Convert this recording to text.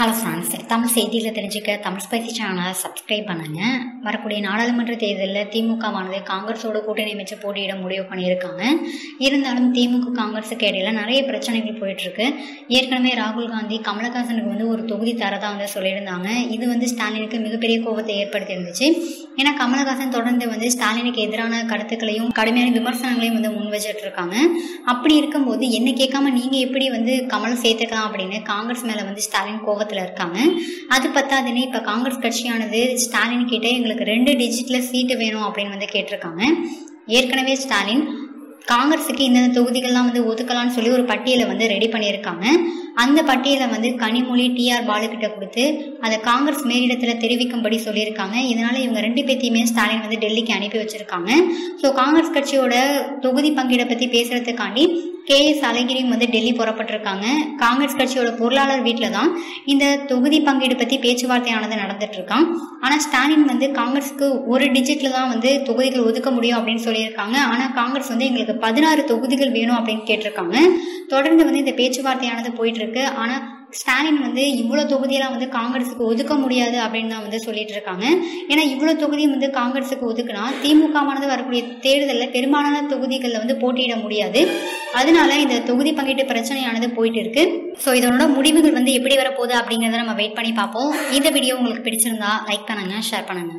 Hello friends Tamil செய்தியில் தெரிஞ்சுக்க Tamil spicy சேனலை சப்ஸ்கிரைப் பண்ணுங்க. வரக்கூடிய நாடாளுமன்ற தேர்தலில் திமுகவானது காங்கிரஸோட கூட்டணி அமைச்சு போட்டியிட முடிவு பண்ணியிருக்காங்க. இருந்தாலும் திமுக காங்கிரஸுக்கு இடையில நிறைய பிரச்சனைகள் போயிட்டுருக்கு. ஏற்கனவே ராகுல் காந்தி கமலஹாசனுக்கு வந்து ஒரு தொகுதி தரதா வந்து சொல்லியிருந்தாங்க. இது வந்து ஸ்டாலினுக்கு மிகப்பெரிய கோபத்தை ஏற்படுத்தி இருந்துச்சு ஏன்னா கமலஹாசன் தொடர்ந்து வந்து ஸ்டாலினுக்கு எதிரான கருத்துக்களையும் கடுமையான விமர்சனங்களையும் வந்து முன் வச்சுட்டு இருக்காங்க அப்படி இருக்கும்போது என்ன கேட்காம நீங்கள் எப்படி வந்து கமலம் சேர்த்துக்கலாம் அப்படின்னு காங்கிரஸ் மேலே வந்து ஸ்டாலின் கோவத்தில் இருக்காங்க. அது பத்தாதுன்னு இப்போ காங்கிரஸ் கட்சியானது ஸ்டாலின் கிட்ட எங்களுக்கு ரெண்டு டிஜிட்டில் சீட்டு வேணும் அப்படின்னு வந்து கேட்டிருக்காங்க. ஏற்கனவே ஸ்டாலின் காங்கிரஸுக்கு இந்தந்த தொகுதிகள்லாம் வந்து ஒதுக்கலாம்னு சொல்லி ஒரு பட்டியலை வந்து ரெடி பண்ணியிருக்காங்க. அந்த பட்டியலை வந்து கனிமொழி டிஆர் பாலுக்கிட்ட கொடுத்து அதை காங்கிரஸ் மேலிடத்தில் தெரிவிக்கும்படி சொல்லியிருக்காங்க. இதனால இவங்க ரெண்டு பேத்தையுமே ஸ்டாலின் வந்து டெல்லிக்கு அனுப்பி வச்சிருக்காங்க. ஸோ காங்கிரஸ் கட்சியோட தொகுதி பங்கீடை பற்றி பேசுறதுக்காண்டி கே எஸ் அழகிரியும் வந்து டெல்லி புறப்பட்டிருக்காங்க. காங்கிரஸ் கட்சியோட பொருளாளர் வீட்டில் தான் இந்த தொகுதி பங்கீடு பற்றி பேச்சுவார்த்தையானது நடந்துட்டு இருக்கான் ஆனால் ஸ்டாலின் வந்து காங்கிரஸுக்கு ஒரு டிஜிட்டில் தான் வந்து தொகுதிகள் ஒதுக்க முடியும் அப்படின்னு சொல்லியிருக்காங்க. ஆனால் காங்கிரஸ் வந்து எங்களுக்கு பதினாறு தொகுதிகள் வேணும் அப்படின்னு கேட்டிருக்காங்க. தொடர்ந்து வந்து இந்த பேச்சுவார்த்தையானது போயிட்டு இருக்கு. ஆனால் ஸ்டாலின் வந்து இவ்வளோ தொகுதியெல்லாம் வந்து காங்கிரஸுக்கு ஒதுக்க முடியாது அப்படின்னு தான் வந்து சொல்லிட்டு இருக்காங்க. ஏன்னா இவ்வளோ தொகுதியும் வந்து காங்கிரஸுக்கு ஒதுக்குனா திமுகவானது வரக்கூடிய தேர்தலில் பெரும்பாலான தொகுதிகளில் வந்து போட்டியிட முடியாது. அதனால இந்த தொகுதி பங்கீட்டு பிரச்சனையானது போயிட்டு இருக்கு. ஸோ இதனோட முடிவுகள் வந்து எப்படி வரப்போகுது அப்படிங்கிறத நம்ம வெயிட் பண்ணி பார்ப்போம். இந்த வீடியோ உங்களுக்கு பிடிச்சிருந்தா லைக் பண்ணுங்க ஷேர் பண்ணுங்க.